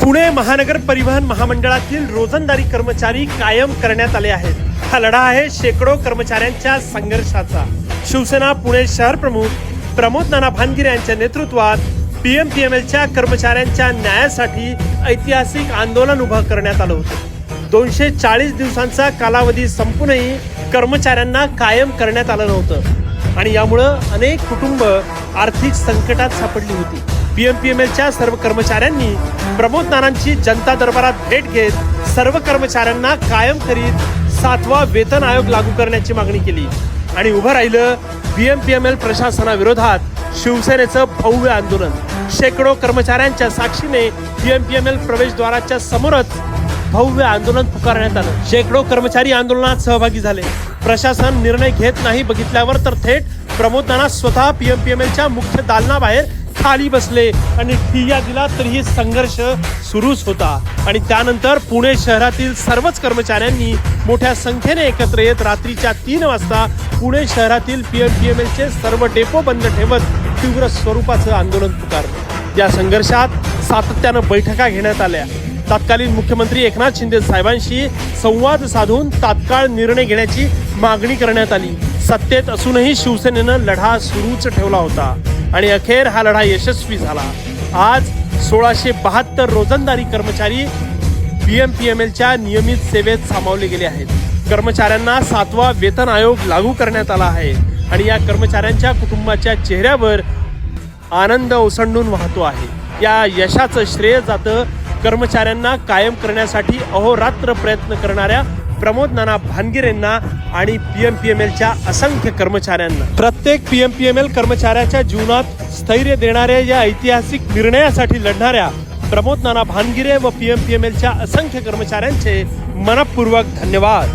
पुणे महानगर परिवहन महामंडळातील रोजंदारी कर्मचारी कायम करण्यात आले आहेत. हा लढा आहे शेकडो कर्मचाऱ्यांच्या संघर्षाचा. शिवसेना पुणे शहर प्रमुख प्रमोद नाना भानगिरे यांच्या नेतृत्वात पीएम एलच्या कर्मचाऱ्यांच्या न्यायासाठी ऐतिहासिक आंदोलन उभं करण्यात आलं होतं. दोनशे चाळीस दिवसांचा कालावधी संपूनही कर्मचाऱ्यांना कायम करण्यात आलं नव्हतं. आणि यामुळं अनेक कुटुंब आर्थिक संकटात सापडली होती. बीएमपीएमएलच्या सर्व कर्मचाऱ्यांनी प्रमोद नानांची जनता दरबारात भेट घेत सर्व कर्मचाऱ्यांना कायम करीत सातवा वेतन आयोग लागू करण्याची मागणी केली. आणि उभं राहिलं बीएमपीएमएल प्रशासनाविरोधात शिवसेनेचं भव्य आंदोलन. शेकडो कर्मचाऱ्यांच्या साक्षीने बीएमपीएमएल प्रवेशद्वाराच्या समोरच भव्य आंदोलन पुकारण्यात आलं. शेकडो कर्मचारी आंदोलनात सहभागी झाले. प्रशासन निर्णय घेत नाही बघितल्यावर तर थेट प्रमोद नाना स्वतः पीएमपीएमएलच्या मुख्य दालनाबाहेर खाली बसले आणि ठिय्या दिला तरीही संघर्ष सुरूच होता. आणि त्यानंतर पुणे शहरातील सर्वच कर्मचाऱ्यांनी मोठ्या संख्येने एकत्र येत रात्रीच्या तीन वाजता पुणे शहरातील पीएम पीएमएलचे सर्व डेपो बंद ठेवत तीव्र स्वरूपाचं आंदोलन पुकारलं. या संघर्षात सातत्यानं बैठका घेण्यात आल्या. तत्कालीन मुख्यमंत्री एकनाथ शिंदे साहेबांशी संवाद साधून तात्काळ निर्णय घेण्याची मागणी करण्यात आली. सत्तेत असूनही शिवसेनेनं लढा सुरूच ठेवला होता. आणि अखेर हा लढा यशस्वी झाला. आज सोळाशे बहात्तर रोजंदारी कर्मचारी बी एम पी एम एलच्या नियमित सेवेत सामावले गेले आहेत. कर्मचाऱ्यांना सातवा वेतन आयोग लागू करण्यात आला आहे. आणि या कर्मचाऱ्यांच्या कुटुंबाच्या चेहऱ्यावर आनंद ओसंडून वाहतो आहे. या यशाचं श्रेय जातं कर्मचाऱ्यांना कायम करण्यासाठी अहोरात्र प्रयत्न करणाऱ्या प्रमोद नाना भानगिरेंना आणि पी एम पी एम एलच्या असंख्य कर्मचाऱ्यांना. प्रत्येक P M P M L कर्मचाऱ्याच्या जीवनात स्थैर्य देणाऱ्या या ऐतिहासिक निर्णयासाठी लढणाऱ्या प्रमोद नाना भानगिरे व पी एम पी एम एलच्या असंख्य कर्मचाऱ्यांचे मनपूर्वक धन्यवाद.